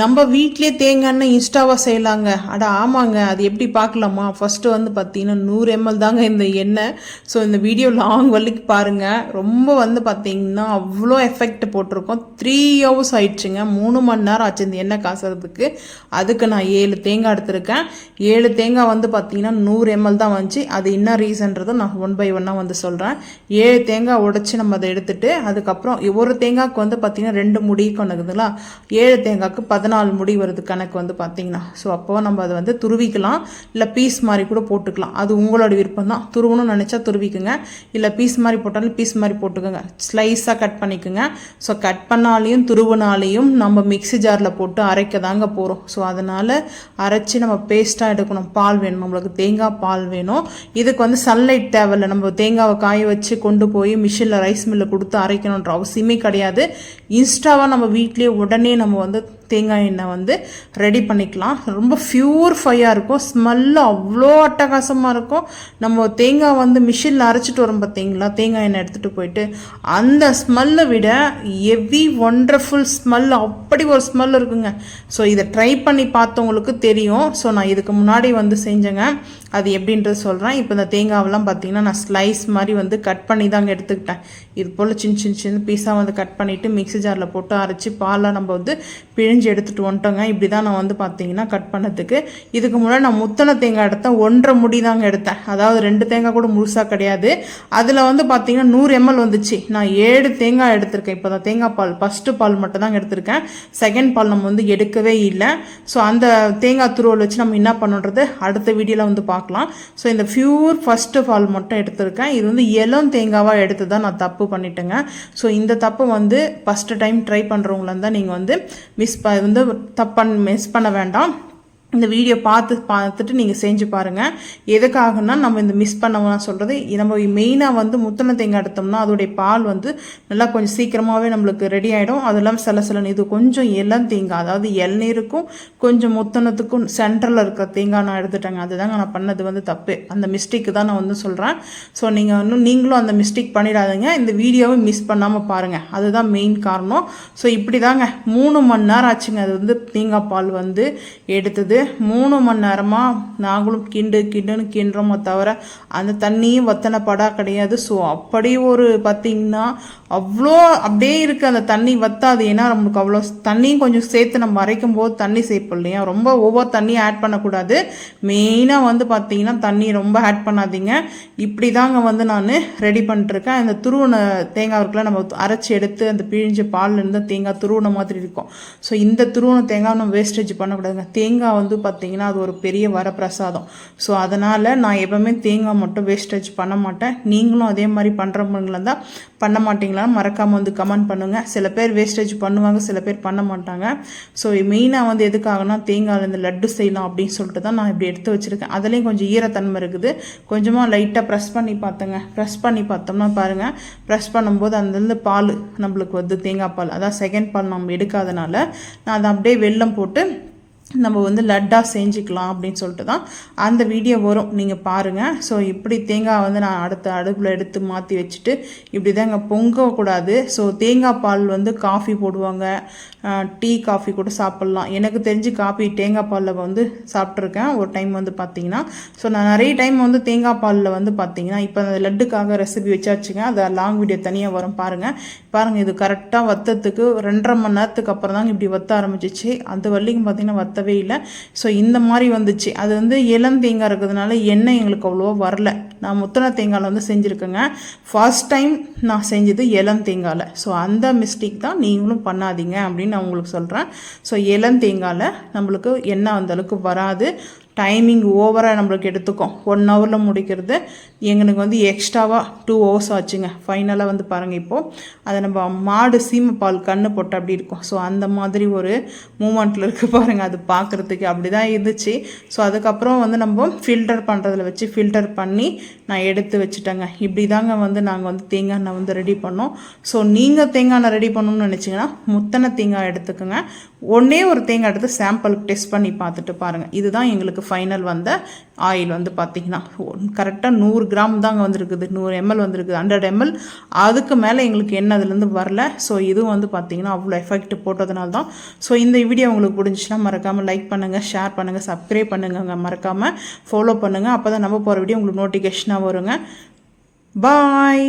நம்ம வீட்டிலே தேங்காய் எண்ணெய் இன்ஸ்டாவாக செய்யலாங்க. அட ஆமாங்க அது எப்படி பார்க்கலாமா? ஃபஸ்ட்டு வந்து பார்த்தீங்கன்னா நூறு எம்எல் தாங்க இந்த எண்ணெய். ஸோ இந்த வீடியோ லாங் வரைக்கும் பாருங்கள் ரொம்ப வந்து பார்த்தீங்கன்னா அவ்வளோ எஃபெக்ட் போட்டிருக்கோம். த்ரீ ஹவர்ஸ் ஆயிடுச்சுங்க. மூணு மணி நேரம் ஆச்சு இந்த எண்ணெய் காசுறதுக்கு. அதுக்கு நான் ஏழு தேங்காய் எடுத்திருக்கேன். ஏழு தேங்காய் வந்து பார்த்தீங்கன்னா நூறு எம்எல் தான் வந்துச்சு. அது என்ன ரீசன்றதை நான் ஒன் பை ஒன்னாக வந்து சொல்கிறேன் ஏழு தேங்காய் உடைச்சி நம்ம அதை எடுத்துட்டு அதுக்கப்புறம் ஒரு தேங்காய்க்கு வந்து பார்த்தீங்கன்னா ரெண்டு முடி கொண்டுக்குதுங்களா ஏழு தேங்காய்க்கு பதினாலு முடி வருது கணக்கு வந்து பார்த்தீங்கன்னா. ஸோ அப்போ நம்ம அதை வந்து துருவிக்கலாம். இல்லை பீஸ் மாதிரி கூட போட்டுக்கலாம். அது உங்களோட விருப்பம் தான். துருவணும்னு நினச்சா துருவிக்குங்க. இல்லை பீஸ் மாதிரி போட்டாலும் பீஸ் மாதிரி போட்டுக்கோங்க. ஸ்லைஸாக கட் பண்ணிக்கோங்க. ஸோ கட் பண்ணாலையும் துருவினாலையும் நம்ம மிக்ஸி ஜாரில் போட்டு அரைக்க தாங்க போகிறோம் ஸோ அதனால் அரைச்சி நம்ம பேஸ்ட்டாக எடுக்கணும். பால் வேணும். நம்மளுக்கு தேங்காய் பால் வேணும். இதுக்கு வந்து சன்லைட் தேவையில்லை. நம்ம தேங்காவை காய வச்சு கொண்டு போய் மிஷினில் ரைஸ் மில்லில் கொடுத்து அரைக்கணுன்ற அவசியமே கிடையாது. இன்ஸ்டாவாக நம்ம வீட்லேயே உடனே நம்ம வந்து தேங்காய் எண்ணெய் வந்து ரெடி பண்ணிக்கலாம். ரொம்ப ஃபியூர்ஃபையாக இருக்கும். ஸ்மெல்லு அவ்வளோ அட்டகாசமாக இருக்கும். நம்ம தேங்காய் வந்து மிஷினில் அரைச்சிட்டு வரோம் பார்த்தீங்களா? தேங்காய் எண்ணெய் எடுத்துகிட்டு போயிட்டு அந்த ஸ்மெல்லை விட எவ்வி ஒண்டர்ஃபுல் ஸ்மெல் அப்படி ஒரு ஸ்மெல் இருக்குங்க. ஸோ இதை ட்ரை பண்ணி பார்த்தவங்களுக்கு தெரியும். ஸோ நான் இதுக்கு முன்னாடி வந்து செஞ்சேங்க. அது எப்படின்றது சொல்கிறேன் இப்போ இந்த தேங்காவெல்லாம் பார்த்தீங்கன்னா நான் ஸ்லைஸ் மாதிரி வந்து கட் பண்ணி தாங்க எடுத்துக்கிட்டேன். இது போல் சின்ன சின்ன சின்ன பீஸாக வந்து கட் பண்ணிவிட்டு மிக்ஸி ஜாரில் போட்டு அரைச்சி பாலாக நம்ம வந்து பிழிஞ்சு எடுத்துகிட்டு வந்துட்டோங்க. இப்படி தான் நான் வந்து பார்த்தீங்கன்னா கட் பண்ணதுக்கு. இதுக்கு முன்னாடி நான் முத்தனை தேங்காய் எடுத்தேன். ஒன்றரை முடி தாங்க எடுத்தேன். அதாவது ரெண்டு தேங்காய் கூட முழுசாக கிடையாது. அதில் வந்து பார்த்தீங்கன்னா நூறு எம்எல் வந்துச்சு. நான் ஏழு தேங்காய் எடுத்திருக்கேன். இப்போ தான் தேங்காய் பால் ஃபஸ்ட்டு பால் மட்டும் தாங்க எடுத்திருக்கேன். செகண்ட் பால் நம்ம வந்து எடுக்கவே இல்லை. ஸோ அந்த தேங்காய் துருவல் வச்சு நம்ம என்ன பண்ணுறது? அடுத்த வீடியோவில் வந்து பார்க்கலாம் ஸோ இந்த ஃபியூர் ஃபஸ்ட்டு பால் மட்டும் எடுத்திருக்கேன். இது வந்து எலும் தேங்காவாக எடுத்து தான் நான் தப்பு பண்ணிட்டேங்க. ஸோ இந்த தப்பு வந்து ஃபஸ்ட்டு டைம் ட்ரை பண்ணுறவங்களா இருந்தால் நீங்கள் வந்து மிஸ் வந்து தப்பன் மிஸ் பண்ண வேண்டாம். இந்த வீடியோ பார்த்து பார்த்துட்டு நீங்கள் செஞ்சு பாருங்கள் எதுக்காகனா நம்ம இந்த மிஸ் பண்ணவனா சொல்கிறது நம்ம மெயினாக வந்து முத்தனை தேங்காய் எடுத்தோம்னா அதோடைய பால் வந்து நல்லா கொஞ்சம் சீக்கிரமாகவே நம்மளுக்கு ரெடி ஆகிடும் அது இல்லாமல் சில சில இது கொஞ்சம் இளம் தேங்காய் அதாவது இளநீருக்கும் கொஞ்சம் முத்தனத்துக்கும் சென்ட்ரலில் இருக்கிற தேங்காய் நான் எடுத்துட்டேங்க. அதுதாங்க நான் பண்ணது வந்து தப்பு. அந்த மிஸ்டேக்கு தான் நான் வந்து சொல்கிறேன் ஸோ நீங்கள் இன்னும் நீங்களும் அந்த மிஸ்டேக் பண்ணிடாதீங்க. இந்த வீடியோவை மிஸ் பண்ணாமல் பாருங்கள் அதுதான் மெயின் காரணம். ஸோ இப்படி தாங்க மூணு மணி நேரம் ஆச்சுங்க. அது வந்து தேங்காய் பால் வந்து எடுத்தது. மூணு மணி நேரமாக நாங்களும் கிண்டு கிண்டுன்னு கிண்டுறோமோ தவிர அந்த தண்ணியும் வத்தனை படா கிடையாது. ஸோ அப்படி ஒரு பார்த்திங்கன்னா அவ்வளோ அப்படியே இருக்குது அந்த தண்ணி வத்தாது. ஏன்னா நம்மளுக்கு அவ்வளோ தண்ணியும் கொஞ்சம் சேர்த்து நம்ம அரைக்கும் போது தண்ணி சேர்ப்போம் இல்லையா? ரொம்ப ஒவ்வொரு தண்ணியும் ஆட் பண்ணக்கூடாது. மெயினாக வந்து பார்த்திங்கன்னா தண்ணி ரொம்ப ஆட் பண்ணாதீங்க. இப்படி தாங்க வந்து நான் ரெடி பண்ணிட்டுருக்கேன். அந்த துருவன தேங்காய் இருக்குல்ல நம்ம அரைச்சி எடுத்து அந்த பிழிஞ்ச பால்ல இருந்து தேங்காய் துருவன மாதிரி இருக்கும். ஸோ இந்த துருவன தேங்காய் நம்ம வேஸ்டேஜ் பண்ணக்கூடாதுங்க. தேங்காய் வந்து பார்த்தீங்கன்னா அது ஒரு பெரிய வரப்பிரசாதம். ஸோ அதனால் நான் எப்பவுமே தேங்காய் மட்டும் வேஸ்டேஜ் பண்ண மாட்டேன். நீங்களும் அதே மாதிரி பண்ணுறவங்களா தான் பண்ண மாட்டிங்களா? மறக்காமல் வந்து கமெண்ட் பண்ணுங்கள் சில பேர் வேஸ்டேஜ் பண்ணுவாங்க சில பேர் பண்ண மாட்டாங்க. ஸோ மெயினாக வந்து எதுக்காகனா தேங்காயில் இந்த லட்டு செய்யலாம் அப்படின்னு சொல்லிட்டு தான் நான் இப்படி எடுத்து வச்சுருக்கேன். அதுலேயும் கொஞ்சம் ஈரத்தன்மை இருக்குது. கொஞ்சமாக லைட்டாக ப்ரெஸ் பண்ணி பார்த்தேங்க ப்ரெஸ் பண்ணி பார்த்தோம்னா பாருங்கள் ப்ரெஸ் பண்ணும்போது அந்தந்த பால் நம்மளுக்கு வந்து தேங்காய் பால். அதான் செகண்ட் பால் நம்ம எடுக்காதனால நான் அதை அப்படியே வெல்லம் போட்டு நம்ம வந்து லட்டாக செஞ்சுக்கலாம் அப்படின்னு சொல்லிட்டு தான் அந்த வீடியோ வரும். நீங்கள் பாருங்கள் ஸோ இப்படி தேங்காய் வந்து நான் அடுத்த அடுப்பில் எடுத்து மாற்றி வச்சுட்டு இப்படி தாங்க பொங்கக்கூடாது ஸோ தேங்காய் பால் வந்து காஃபி போடுவாங்க. டீ காஃபி கூட சாப்பிட்லாம். எனக்கு தெரிஞ்சு காஃபி தேங்காய் பாலில் வந்து சாப்பிட்ருக்கேன் ஒரு டைம் வந்து பார்த்தீங்கன்னா ஸோ நான் நிறைய டைம் வந்து தேங்காய் பாலில் வந்து பார்த்தீங்கன்னா இப்போ அந்த லட்டுக்காக ரெசிபி வச்சாச்சுங்க. அது லாங் வீடியோ தனியாக வரும். பாருங்கள் பாருங்கள் இது கரெக்டாக வத்தத்துக்கு ரெண்டரை மணி நேரத்துக்கு அப்புறம் தான் இப்படி வத்த ஆரம்பிச்சிச்சு. அது வரைக்கும் பார்த்தீங்கன்னா வத்தவே இல்லை. ஸோ இந்த மாதிரி வந்துச்சு. அது வந்து இளம் தேங்காய் இருக்கிறதுனால எண்ணெய் எங்களுக்கு அவ்வளோவா வரல. நான் முத்தனை தேங்காயில் வந்து செஞ்சுருக்கேங்க. ஃபர்ஸ்ட் டைம் நான் செஞ்சது இளம் தேங்காயில். ஸோ அந்த மிஸ்டேக் தான் நீங்களும் பண்ணாதீங்க அப்படின்னு நான் உங்களுக்கு சொல்கிறேன் ஸோ இளம் தேங்காயில் நம்மளுக்கு எண்ணெய் அந்த அளவுக்கு வராது. டைமிங் ஓவராக நம்மளுக்கு எடுத்துக்கும். ஒன் ஹவரில் முடிக்கிறது. எங்களுக்கு வந்து எக்ஸ்ட்ராவாக டூ ஹவர்ஸ் ஆச்சுங்க. ஃபைனலாக வந்து பாருங்கள் இப்போது அதை நம்ம மாடு சீமை பால் கண்ணு போட்டு அப்படி இருக்கும். ஸோ அந்த மாதிரி ஒரு மூமெண்ட்டில் இருக்குது பாருங்கள் அது பார்க்குறதுக்கு அப்படி தான் இருந்துச்சு. ஸோ அதுக்கப்புறம் வந்து நம்ம ஃபில்டர் பண்ணுறதுல வச்சு ஃபில்டர் பண்ணி நான் எடுத்து வச்சுட்டேங்க. இப்படி தாங்க வந்து நாங்கள் வந்து தேங்காய் எண்ணெய் வந்து ரெடி பண்ணோம். ஸோ நீங்கள் தேங்காய் எண்ணெய் ரெடி பண்ணணும்னு நினச்சிங்கன்னா முத்தனை தேங்காய் எடுத்துக்கோங்க. ஒன்றே ஒரு தேங்காய் எடுத்து சாம்பிளுக்கு டெஸ்ட் பண்ணி பார்த்துட்டு பாருங்கள் இதுதான் எங்களுக்கு ஃபைனல் வந்த ஆயில் வந்து பார்த்திங்கன்னா. கரெக்டாக நூறு கிராம் தாங்க வந்திருக்குது. நூறு எம்எல் வந்திருக்குது. ஹண்ட்ரட் எம்எல் அதுக்கு மேலே எங்களுக்கு என்ன அதுலேருந்து வரல. ஸோ இதுவும் வந்து பார்த்திங்கன்னா அவ்வளோ எஃபெக்ட் போட்டதுனால தான் ஸோ இந்த வீடியோ உங்களுக்கு பிடிச்சிச்சுன்னா மறக்காமல் லைக் பண்ணுங்கள் ஷேர் பண்ணுங்கள் சப்ஸ்கிரைப் பண்ணுங்க மறக்காமல் ஃபாலோ பண்ணுங்கள் அப்போ தான் நம்ம போகிற வீடியோ உங்களுக்கு நோட்டிஃபிகேஷனாக வருங்க. பாய்